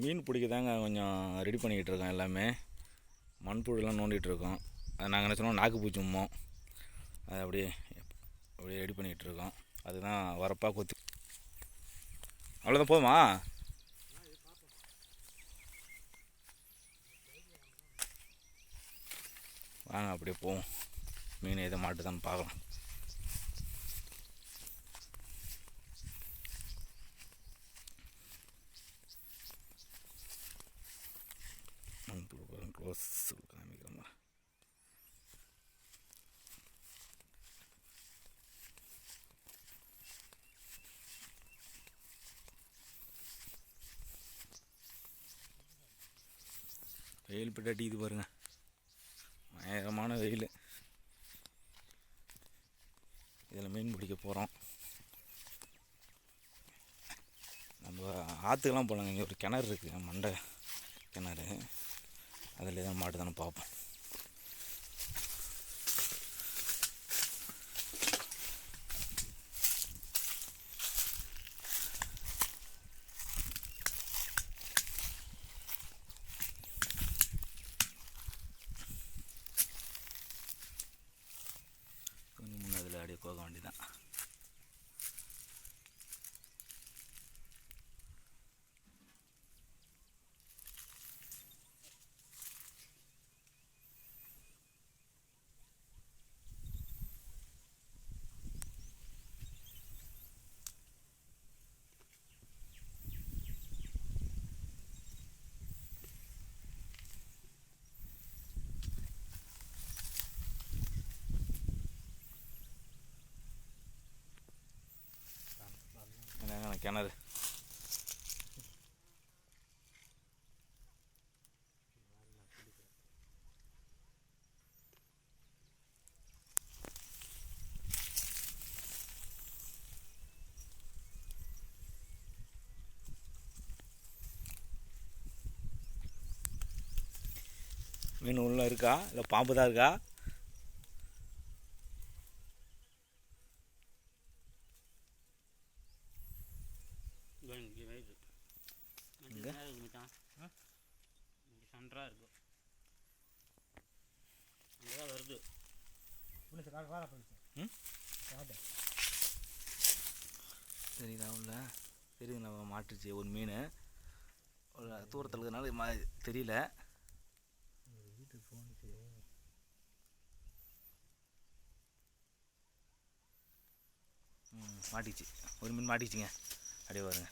மீன் பிடிக்க தாங்க கொஞ்சம் ரெடி பண்ணிக்கிட்டு இருக்கோம் எல்லாமே. மண்புழுலாம் நோண்டிகிட்டு இருக்கோம் அது நாங்கள் என்ன சொன்னோம் நாக்கு பூச்சுமோ அதை அப்படியே அப்படியே ரெடி பண்ணிக்கிட்டு இருக்கோம் அதுதான் வரப்பாக கொத்தி. அவ்வளோதான் போதுமா? வாங்க அப்படியே போவோம். மீன் எதை மாட்டுதான்னு பார்க்கலாம். க்ளோஸ் காமிக்கிறோமா வெயில் பிட்டு அடிக்குது பாருங்க. பயங்கரமான வெயில் இதில் மீன் பிடிக்க போகிறோம் நம்ம ஆற்றுக்கெல்லாம் போகலாங்க இங்கே ஒரு கிணறு இருக்குது மண்டை கிணறு. அதில் தான் மாட்டு தானே பார்ப்போம் கொஞ்சம் முன்னே அதில் அப்படியே போக வேண்டியதான் என்னங்க கிணறு மீன் உள்ள இருக்கா? இல்லை பாம்பு தான் இருக்கா இங்கே வருது எங்க? இங்கே இருக்கு மச்சான் இங்கே சென்டராக இருக்கு அங்கே தான் வருது தெரியுதா உள்ள தெரியுதுங்களா மாட்டுச்சு ஒரு மீன். ஒரு தூரத்தில் இருக்கிறதுனால மா தெரியல. மாட்டிச்சு. ஒரு மீன் மாட்டிச்சுங்க. அப்படியே வருங்க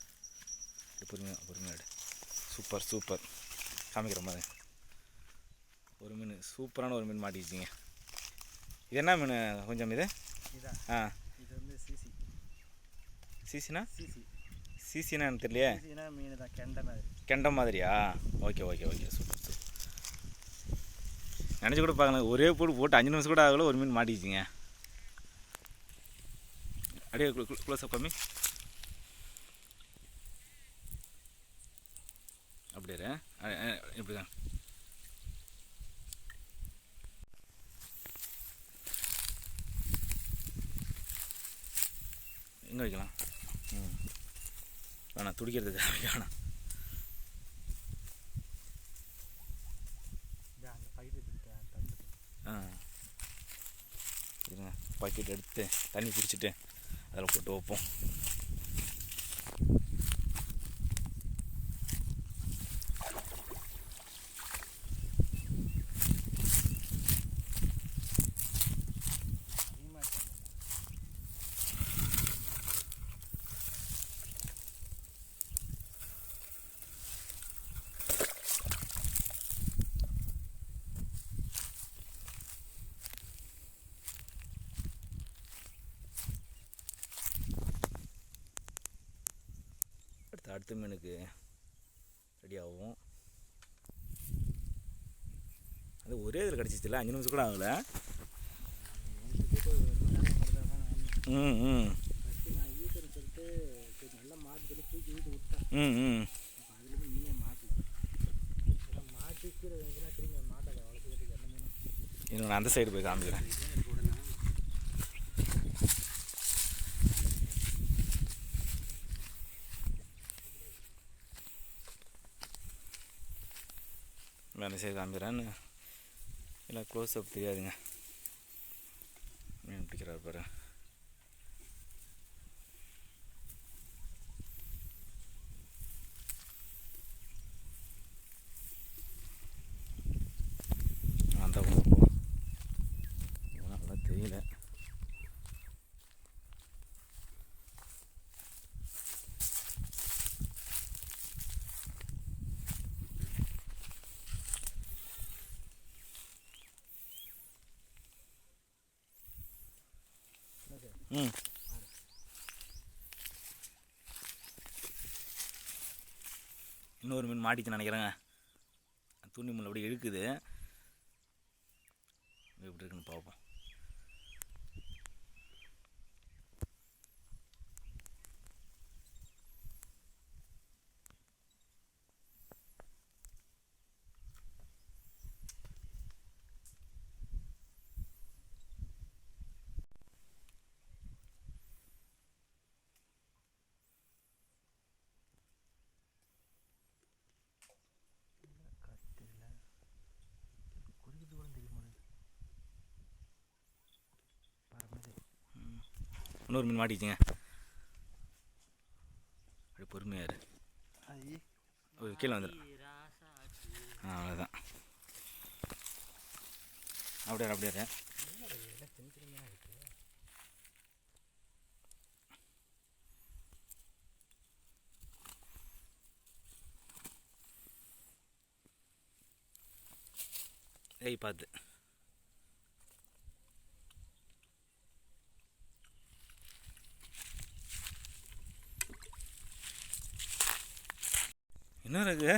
பொறுமையாக பொறுமையாக சூப்பர் சூப்பர். காமிக்கிற மாதிரி. ஒரு மீன் சூப்பரான ஒரு மீன் மாட்டிக்கிச்சிங்க இது என்ன மீன் கொஞ்சம் இது? ஆ. சிசினா? சிசி. சிசினா எனக்கு தெரியலையே. சிசினா மீன் தான் கெண்டை மாதிரி. கெண்ட மாதிரியா? Okay okay okay super super. நினச்சி கூட பார்க்கலாம் ஒரே போட்டு போட்டு அஞ்சு நிமிஷம் கூட ஆகல ஒரு மீன் மாட்டிக்கிச்சிங்க. அப்படியே க்ளோஸ் அப் கம்மி அப்படியே இப்படி தான் துடிக்கிறதுக்கு பிடிக்க தந்து ஆ. இருங்க பாக்கெட் எடுத்து தண்ணி பிடிச்சிட்டு அதில் போட்டு வைப்போம் அதிகமாக இருக்காது அடுத்து மீனுக்கு ரெடி ஆகும் அது ஒரே இதில் கிடச்சிச்சுல அஞ்சு நிமிஷம் கூட ஆகலை. ம் ம். ம் ம். நான் அந்த சைடு போய் காமிக்கிறேன். வேலை செய்ய காமிக்கிறேன்னு. எல்லாம் க்ளோஸ் அப் தெரியாதுங்க. மீன் பிடிக்கிறார் பாரு அந்த பக்கம் போகலாம் இதெல்லாம் நல்லா தெரியல ம். இன்னொரு மீன் மாட்டிச்சு நினைக்கிறேங்க. துணி முள்ள அப்படியே இழுக்குது. எப்படி இருக்குன்னு பார்ப்போம். இன்னொரு மீன் மாட்டிச்சுங்க அப்படி பொறுமையாக இரு. கீழே வந்துடும் ஆ அவ்வளோதான் அப்படியே அப்படியே ஏய் பார்த்து என்ன இருக்கு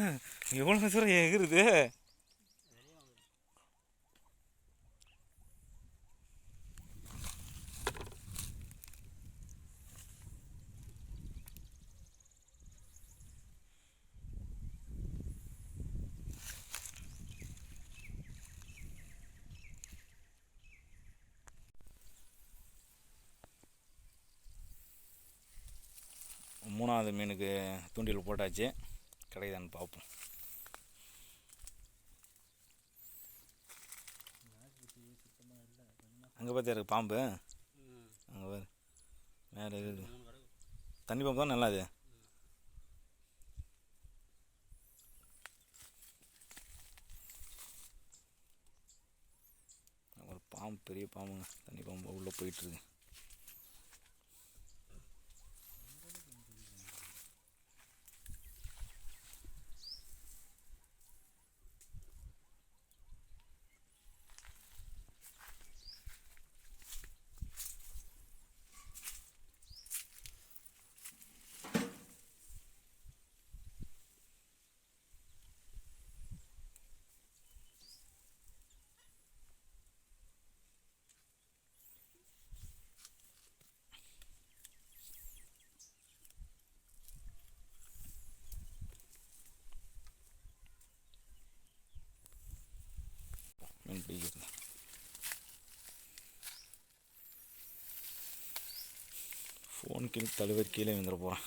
எவ்வளோ தூரம் எகுறுது மூணாவது மீனுக்கு தூண்டில் போட்டாச்சு. கிடைக்குதான்னு பார்ப்போம் அங்கே பார்த்து இருக்கு பாம்பு? அங்கே பாரு. மேலே இருக்குது தண்ணி பாம்பு தான் நல்லா அது ஒரு பாம்பு பெரிய பாம்புங்க. தண்ணி பாம்பு உள்ளே போயிட்டுருக்கு மீன் பிடிக்கிறது ஃபோன் கீழே தலைவர் கீழே வந்துட போகிறேன்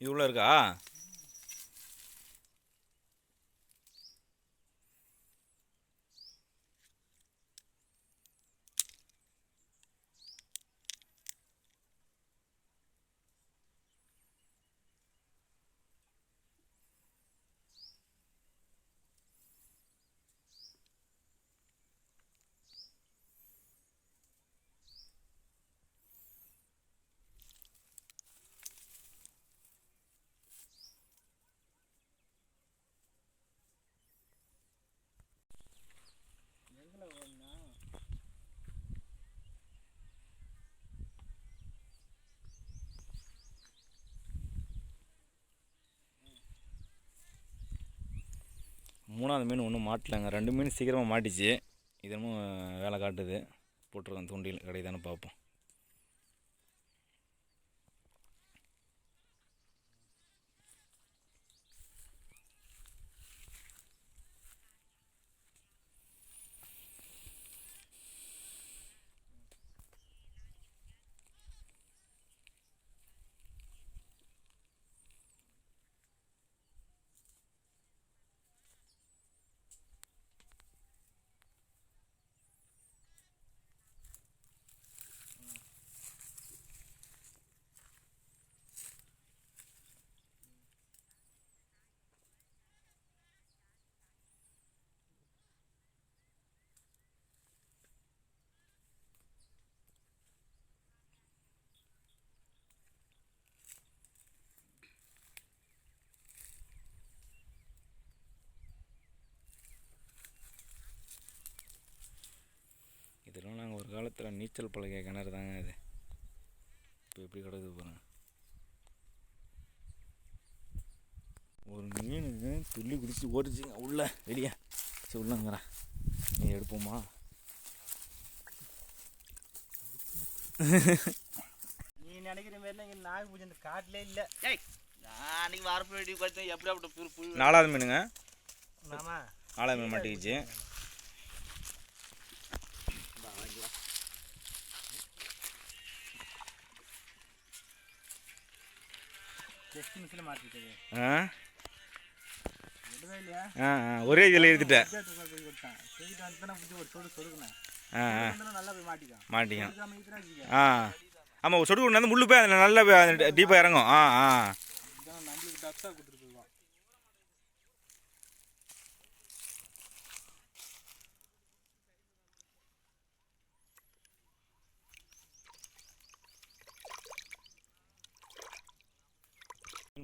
இவ்வளோ இருக்கா மூணாவது மீன் ஒன்றும் மாட்டலைங்க. ரெண்டு மீன் சீக்கிரமாக மாட்டிச்சு. இது வேலை காட்டுது. போட்டிருக்கோம் தூண்டில் கிடைக்குதான்னு பார்ப்போம். காலத்தில் நீச்சல் பழகிய கிணறு தாங்க இது. இப்போ எப்படி கிடக்குது பாருங்க. ஒரு மீன் துள்ளி குதிச்சு ஓடிச்சுங்க உள்ள வெளியே. சரி உள்ளங்கிறேன் நீ எடுப்போமா? நீ நினைக்கிற மாதிரிலாம் இங்கே நாக பூஜை இந்த காட்டிலே இல்லை. ஏய் நான் அன்னைக்கு வரப்பு வெடி பார்த்தேன் எப்படி அப்படி நாலாவது மீனுங்க. ஆமா நாலாவது மீன் மாட்டிக்கிச்சு ஜஸ்ட் மிஷில் மாட்டிக்கிட்டது ஆ விடவே இல்லையா ஆ ஆ ஒரே இதில் எடுத்துட்டேன் விஜய் போய் கொடுத்தான் தூக்கிட்டு வந்து தானே புத்தி ஒரு சொடு சொடுக்குனேன் ஆ ஆ இருந்தாலும் நல்லா போய் மாட்டிக்கான் மாட்டிக்கும் ஆ. ஆமாம் சொடு கொண்டு முள்ளு போய் அதில் நல்லா டீப்பாக இறங்கும். ஆ ஆ.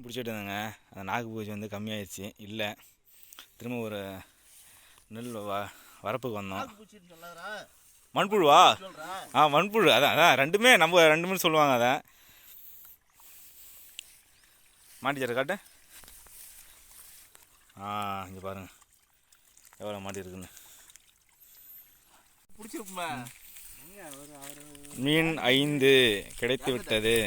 பிடிச்சிட்டு இருந்தாங்க அந்த நாகு பூச்சி வந்து கம்மியாயிடுச்சு. இல்லை திரும்ப ஒரு நெல் வ வரப்புக்கு வந்தோம். மண்புழுவா? சொல்றா. ஆ மண்புழு. அதான் அதான் ரெண்டுமே நம்ம ரெண்டுமே சொல்லுவாங்க அதை. மாட்டிச்சாரு காட்டு? ஆ இங்கே பாருங்க. எவ்வளோ மாட்டி இருக்குன்னு பிடிச்சிருக்குமா. எங்க அவர் அவர்? மீன் ஐந்து கிடைத்து விட்டது.